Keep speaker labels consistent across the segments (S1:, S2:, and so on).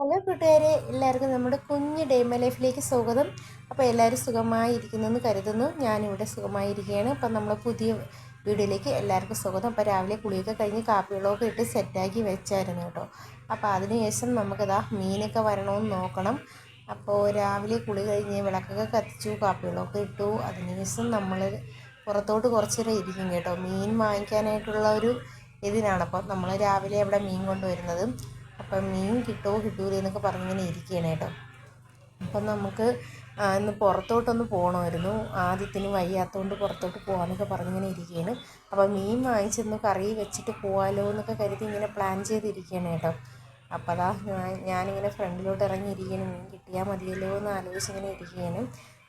S1: Hello കൂട്ടുകാരെ എല്ലാവർക്കും നമ്മുടെ കുഞ്ഞ് ഡേമ ലൈഫിലേക്ക് സ്വാഗതം. അപ്പോൾ എല്ലാവരും സുഖമായിരിക്കുന്നെന്ന് കരുതുന്നു. ഞാനിവിടെ സുഖമായിരിക്കുകയാണ്. അപ്പം നമ്മൾ പുതിയ വീഡിയോയിലേക്ക് എല്ലാവർക്കും സ്വാഗതം. അപ്പോൾ രാവിലെ കുളിയൊക്കെ കഴിഞ്ഞ് കാപ്പികളൊക്കെ ഇട്ട് സെറ്റാക്കി വെച്ചായിരുന്നു കേട്ടോ. അപ്പോൾ അതിനുശേഷം നമുക്കതാ മീനൊക്കെ വരണമെന്ന് നോക്കണം. അപ്പോൾ രാവിലെ കുളി കഴിഞ്ഞ് വിളക്കൊക്കെ കത്തിച്ചു കാപ്പികളൊക്കെ ഇട്ടു. അതിനുശേഷം നമ്മൾ പുറത്തോട്ട് കുറച്ച് നേരം ഇരിക്കും കേട്ടോ. മീൻ വാങ്ങിക്കാനായിട്ടുള്ള ഒരു ഇതിനാണ്. അപ്പോൾ നമ്മൾ രാവിലെ അവിടെ മീൻ കൊണ്ടുവരുന്നത്. അപ്പം മീൻ കിട്ടുമോ കിട്ടൂല എന്നൊക്കെ പറഞ്ഞിങ്ങനെ ഇരിക്കുകയാണ് കേട്ടോ. അപ്പം നമുക്ക് ഇന്ന് പുറത്തോട്ടൊന്ന് പോകണമായിരുന്നു ആദ്യത്തിന് വയ്യാത്തതുകൊണ്ട് പുറത്തോട്ട് പോകാമെന്നൊക്കെ പറഞ്ഞിങ്ങനെ ഇരിക്കുകയാണ്. അപ്പം മീൻ വാങ്ങിച്ചൊന്ന് കറി വെച്ചിട്ട് പോകാമല്ലോ എന്നൊക്കെ കരുതി ഇങ്ങനെ പ്ലാൻ ചെയ്തിരിക്കുകയാണ് കേട്ടോ. അപ്പോൾ അതാ ഞാൻ- ഞാനിങ്ങനെ ഫ്രണ്ടിലോട്ട് ഇറങ്ങിയിരിക്കുകയാണ് മീൻ കിട്ടിയാൽ മതിയല്ലോ എന്ന് ആലോചിച്ച് ഇങ്ങനെ ഇരിക്കുകയാണ്.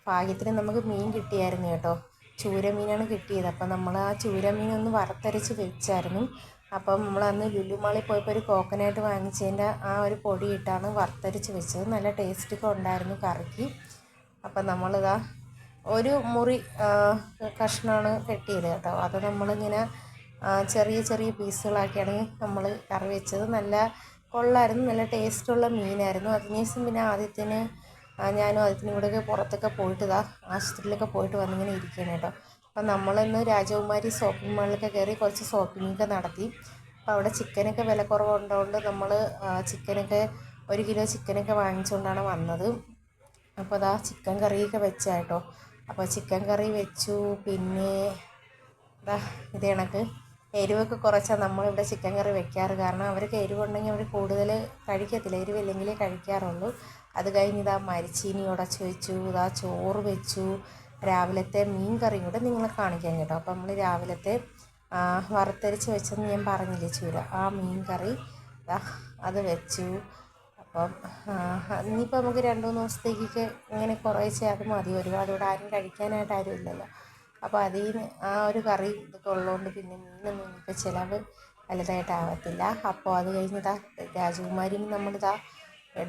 S1: ഭാഗ്യത്തിന് നമുക്ക് മീൻ കിട്ടിയായിരുന്നു കേട്ടോ. ചൂരമീനാണ് കിട്ടിയത്. അപ്പം നമ്മൾ ആ ചൂരമീൻ ഒന്ന് വറുത്തരച്ച് വെച്ചായിരുന്നു. അപ്പം നമ്മൾ അന്ന് ലുലുമാളിൽ പോയപ്പോൾ ഒരു കോക്കനട്ട് വാങ്ങിച്ചതിന്റെ ആ ഒരു പൊടി ഇട്ടാണ് വറുത്തരച്ച് വെച്ചത്. നല്ല ടേസ്റ്റൊക്കെ ഉണ്ടായിരുന്നു കറിക്ക്. അപ്പം നമ്മളിതാ ഒരു മുറി കഷ്ണമാണ് കെട്ടിയത് കേട്ടോ. അത് നമ്മളിങ്ങനെ ചെറിയ ചെറിയ പീസുകളാക്കിയാണ് നമ്മൾ കറി വെച്ചത്. നല്ല കൊള്ളായിരുന്നു നല്ല ടേസ്റ്റുള്ള മീനായിരുന്നു. അതിനുശേഷം പിന്നെ ആദ്യത്തിന് ഞാനും ആദ്യത്തിനും ഇവിടെ പുറത്തൊക്കെ പോയിട്ട് ഇതാ ആശുപത്രിയിലൊക്കെ പോയിട്ട് വന്നിങ്ങനെ ഇരിക്കുകയാണ് കേട്ടോ. അപ്പം നമ്മളിന്ന് രാജകുമാരി ഷോപ്പിംഗ് മാളിലൊക്കെ കയറി കുറച്ച് ഷോപ്പിങ്ങൊക്കെ നടത്തി. അപ്പോൾ അവിടെ ചിക്കനൊക്കെ വില കുറവുള്ളതുകൊണ്ട് നമ്മൾ ചിക്കനൊക്കെ ഒരു കിലോ ചിക്കനൊക്കെ വാങ്ങിച്ചുകൊണ്ടാണ് വന്നത്. അപ്പോൾ അതാ ചിക്കൻ കറിയൊക്കെ വെച്ചാട്ടോ. അപ്പോൾ ചിക്കൻ കറി വെച്ചു. പിന്നെ ഇതാ ഇത് കണക്ക്. എരിവൊക്കെ കുറച്ചാൽ നമ്മളിവിടെ ചിക്കൻ കറി വെക്കാറ്. കാരണം അവർക്ക് എരിവുണ്ടെങ്കിൽ അവർ കൂടുതൽ കഴിക്കത്തില്ല. എരിവില്ലെങ്കിലേ കഴിക്കാറുള്ളൂ. അത് കഴിഞ്ഞ് ഇതാ മരിച്ചീനി ഉടച്ച് വെച്ചു. ഇതാ ചോറ് വെച്ചു. രാവിലത്തെ മീൻ കറിയും കൂടെ നിങ്ങളെ കാണിക്കാൻ കേട്ടോ. അപ്പോൾ നമ്മൾ രാവിലത്തെ വറുത്തരച്ച് വെച്ചെന്ന് ഞാൻ പറഞ്ഞില്ലേ ചൂര. ആ മീൻ കറി അത് വെച്ചു. അപ്പം ഇനിയിപ്പോൾ നമുക്ക് രണ്ട് മൂന്ന് ദിവസത്തേക്കൊക്കെ ഇങ്ങനെ കുറേശ്ശെ അത് മതി. ഒരുപാട് ഇവിടെ ആരും കഴിക്കാനായിട്ട് ആരും ഇല്ലല്ലോ. അപ്പോൾ അതിൽ നിന്ന് ആ ഒരു കറി ഇതൊക്കെ ഉള്ളതുകൊണ്ട് പിന്നെ മീനൊന്നും ഇനിയിപ്പോൾ ചിലവ് വലുതായിട്ടാവത്തില്ല അപ്പോൾ അത് കഴിഞ്ഞിതാ രാജകുമാരിയും നമ്മളിതാ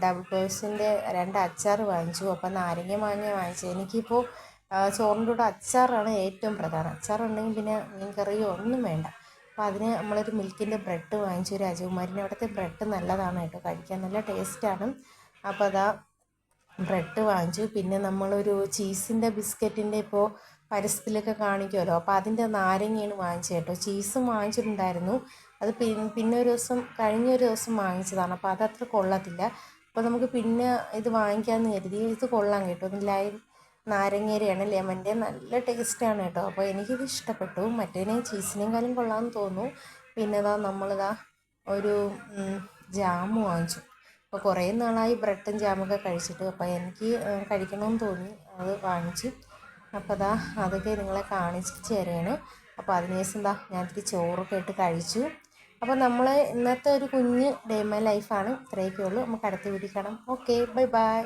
S1: ഡബിൾ പേഴ്സിന്റെ രണ്ട് അച്ചാർ വാങ്ങിച്ചു. അപ്പോൾ നാരങ്ങ മാങ്ങ വാങ്ങിച്ചു. എനിക്കിപ്പോൾ ചോറിന്റെ കൂടെ അച്ചാറാണ് ഏറ്റവും പ്രധാനം. അച്ചാറുണ്ടെങ്കിൽ പിന്നെ മീൻ കറിയോ ഒന്നും വേണ്ട. അപ്പോൾ അതിന് നമ്മളൊരു മിൽക്കിന്റെ ബ്രെഡ് വാങ്ങിച്ചു രാജകുമാരിന്റെ അവിടുത്തെ ബ്രെഡ് നല്ലതാണ് കേട്ടോ. കഴിക്കാൻ നല്ല ടേസ്റ്റാണ്. അപ്പോൾ അതാ ബ്രെഡ് വാങ്ങിച്ചു. പിന്നെ നമ്മളൊരു ചീസിന്റെ ബിസ്ക്കറ്റിന്റെ ഇപ്പോൾ പരസ്യത്തിലൊക്കെ കാണിക്കുമല്ലോ. അപ്പോൾ അതിന്റെ നാരങ്ങയാണ് വാങ്ങിച്ചത് കേട്ടോ. ചീസും വാങ്ങിച്ചിട്ടുണ്ടായിരുന്നു. അത് പിന്നെ ഒരു ദിവസം കഴിഞ്ഞ ഒരു ദിവസം വാങ്ങിച്ചതാണ്. അപ്പോൾ അതത്ര കൊള്ളത്തില്ല. അപ്പോൾ നമുക്ക് പിന്നെ ഇത് വാങ്ങിക്കാമെന്ന് കരുതി. ഇത് കൊള്ളാം കേട്ടോ. ലൈം നാരങ്ങേരയാണ് ലെമന്റെ നല്ല ടേസ്റ്റാണ് കേട്ടോ. അപ്പോൾ എനിക്കിത് ഇഷ്ടപ്പെട്ടു. മറ്റേതിനെ ചീസിനേക്കാളും കൊള്ളാമെന്ന് തോന്നുന്നു. പിന്നെ ഇതാ നമ്മളിതാ ഒരു ജാം വാങ്ങിച്ചു. അപ്പോൾ കുറേ നാളായി ബ്രെഡും ജാമൊക്കെ കഴിച്ചിട്ട് അപ്പോൾ എനിക്ക് കഴിക്കണമെന്ന് തോന്നി. അത് വാങ്ങിച്ചു. അപ്പോൾ അതാ അതൊക്കെ നിങ്ങളെ കാണിച്ചിട്ട് ചേരുകയാണ് അപ്പോൾ അതിന് ശേഷം എന്താ ഞാൻ ഇത്തിരി ചോറൊക്കെ ഇട്ട് കഴിച്ചു. അപ്പോൾ നമ്മൾ ഇന്നത്തെ ഒരു കുഞ്ഞ് ഡേ മൈ ലൈഫാണ്. ഇത്രയൊക്കെ ഉള്ളൂ. നമുക്ക് അടുത്ത വീട്ടിൽ കാണാം. Okay bye bye.